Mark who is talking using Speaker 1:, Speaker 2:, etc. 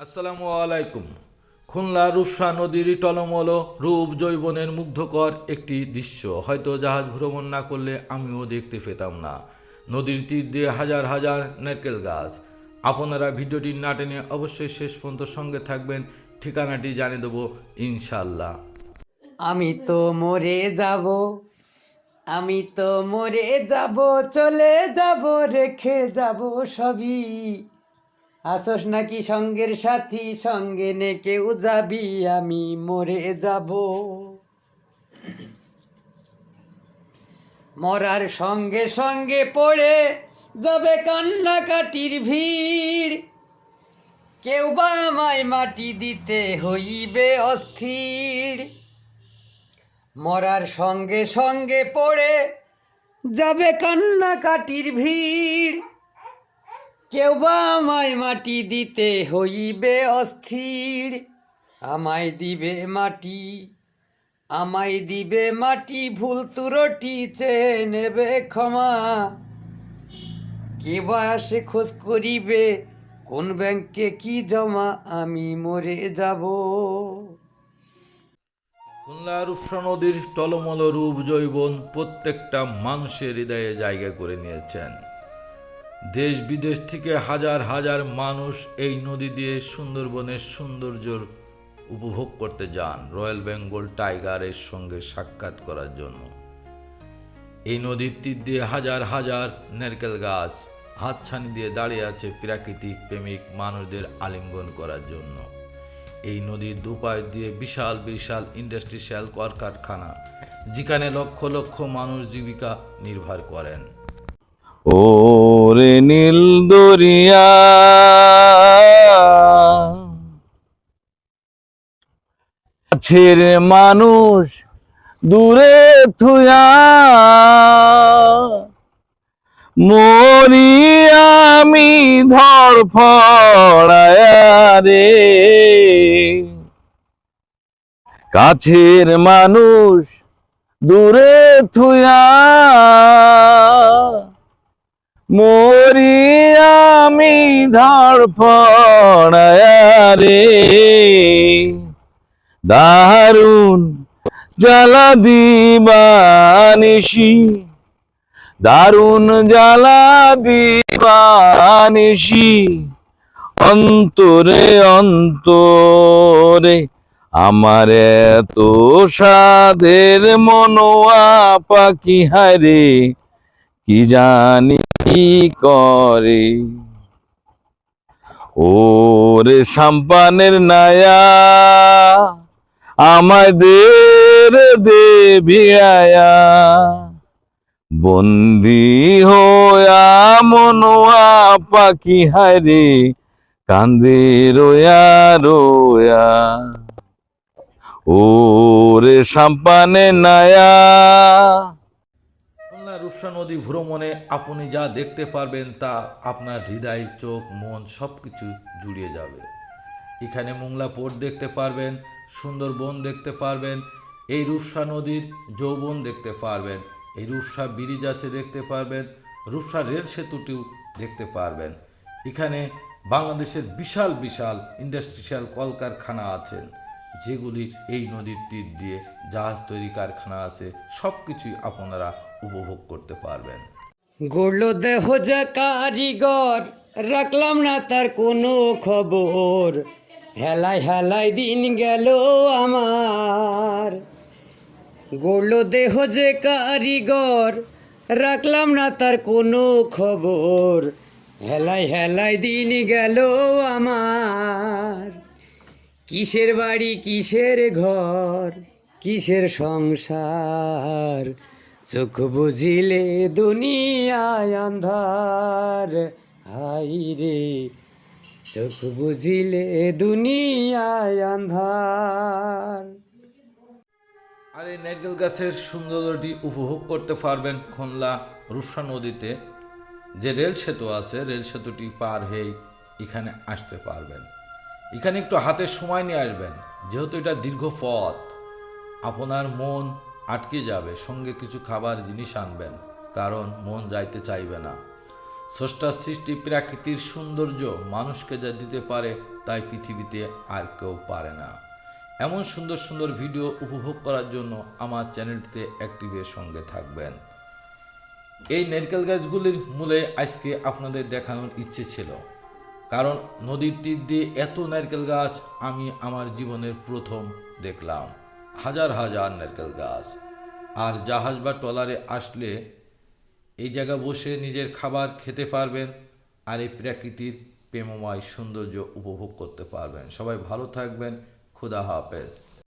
Speaker 1: আসসালামু আলাইকুম। খুলনা রূপসা নদীর টলমল রূপ জৈবনের মুগ্ধকর একটি দৃশ্য। হয়তো জাহাজ ভ্রমণ না করলে আমিও দেখতে পেতাম না। নদীর তীর দিয়ে হাজার হাজার নারকেল গাছ। আপনারা ভিডিওটি না টেনে অবশ্যই শেষ পর্যন্ত সঙ্গে থাকবেন। ঠিকানাটি জানিয়ে দেবো ইনশাল্লাহ
Speaker 2: আমি তো মরে যাব, আমি তো মরে যাব, চলে যাব, রেখে যাব সবই। আসস নাকি সঙ্গের সাথী? সঙ্গে নে কেউ যাবি আমি মরে যাব। মরার সঙ্গে সঙ্গে পড়ে যাবে কান্নাকাটির ভিড়। কেউ বা আমায় মাটি দিতে হইবে অস্থির। মরার সঙ্গে সঙ্গে পড়ে যাবে কান্নাকাটির ভিড়। কেউ বা আমায় মাটি দিতে হইবে অস্থির। আমায় দিবে মাটি, আমায় দিবে মাটি, ভুল তুরটি চেয়ে নেবে ক্ষমা। কে বা সে খোঁজ করিবে, কোন ব্যাংকে কি জমা, আমি মরে যাব।
Speaker 1: খুলনা নদীর টলমল রূপ জৈবন প্রত্যেকটা মানুষের হৃদয়ে জায়গা করে নিয়েছেন। দেশ বিদেশ থেকে হাজার হাজার মানুষ এই নদী দিয়ে সুন্দরবনের সৌন্দর্য উপভোগ করতে যান রয়্যাল বেঙ্গল টাইগারের সঙ্গে সাক্ষাৎ করার জন্য। এই নদীর তীর দিয়ে হাজার হাজার নারকেল গাছ, হাতছানি দিয়ে দাঁড়িয়ে আছে প্রাকৃতিক প্রেমিক মানুষদের আলিঙ্গন করার জন্য। এই নদীর দুপাশ দিয়ে বিশাল বিশাল ইন্ডাস্ট্রিয়াল কলকারখানা, যেখানে লক্ষ লক্ষ মানুষ জীবিকা নির্ভর করেন।
Speaker 3: ওরে নীল দরিয়া। কাছের মানুষ দূরে থুয়া। মরি আমি ধর রে। কাছের মানুষ দূরে থুয়া। মরি আমি ধর রে দারুণ জ্বালা দিবানিসি দারুণ জ্বালা দিবানিসি অন্তরে অন্তরে আমার এত সাধের মনোয়া পাখি হারে কি জানি করে। ওরে সাম্পানের নায়া আমাদের দে ভিড়ায়া বন্দি হয়া মনোয়া পাখি হারে কান্দে রোয়া রোয়া। ওরে সাম্পানে নায়া
Speaker 1: রূপসা নদী ভ্রমণে আপনি যা দেখতে পারবেন তা আপনার হৃদয়, চোখ, মন সব কিছু জুড়িয়ে যাবে। এখানে মোংলা পোর্ট দেখতে পারবেন, সুন্দরবন দেখতে পারবেন, এই রূপসা নদীর যৌবন দেখতে পারবেন, এই রূপসা ব্রিজ আছে দেখতে পারবেন, রূপসা রেল সেতুটিও দেখতে পারবেন। এখানে বাংলাদেশের বিশাল বিশাল ইন্ডাস্ট্রিয়াল কলকারখানা আছেন যেগুলি এই নদীর তীর দিয়ে জাহাজ তৈরি কারখানা আছে সব কিছুই আপনারা উপভোগ করতে পারবেন।
Speaker 2: গড়ল দেহ যা কারিগর, রাখলাম না তার কোনো খবর। হেলাই হেলাই দিন গেল আমার। গড়ল দেহ যে কারিগর, রাখলাম না তার কোনো খবর। হেলাই হেলাই দিন গেল আমার। কিসের বাড়ি, কিসের ঘর, কিসের সংসার? চোখ বুঝিলে দুনিয়ায় আন্ধার হাই রে চোখ বুঝিলে দুনিয়ায় আন্ধার
Speaker 1: আর এই নারকেল গাছের সৌন্দর্যটি উপভোগ করতে পারবেন খুলনা রূপসা নদীতে। যে রেল সেতু আছে, রেল সেতুটি পার হয়েই এখানে আসতে পারবেন। এখানে একটু হাতে সময় নিয়ে আসবেন, যেহেতু এটা দীর্ঘ পথ। আপনার মন আটকে যাবে, সঙ্গে কিছু খাবার, জিনিস আনবেন, কারণ মন যাইতে চাইবে না। স্রষ্টার সৃষ্টি প্রাকৃতিক সৌন্দর্য, মানুষকে যা দিতে পারে তাই পৃথিবীতে আর কেউ পারে না। এমন সুন্দর সুন্দর ভিডিও উপভোগ করার জন্য আমার চ্যানেলটিতে অ্যাক্টিভের সঙ্গে থাকবেন। এই নারকেল গাছগুলির মূলে আজকে আপনাদের দেখানোর ইচ্ছে ছিল, কারণ নদীর তীর দিয়ে এত নারকেল গাছ আমি আমার জীবনের প্রথম দেখলাম। হাজার হাজার নারকেল গাছ। আর জাহাজ বা ট্রলারে আসলে এই জায়গা বসে নিজের খাবার খেতে পারবেন আর এই প্রাকৃতির প্রেমময় সৌন্দর্য উপভোগ করতে পারবেন। সবাই ভালো থাকবেন। খুদা হাফেজ।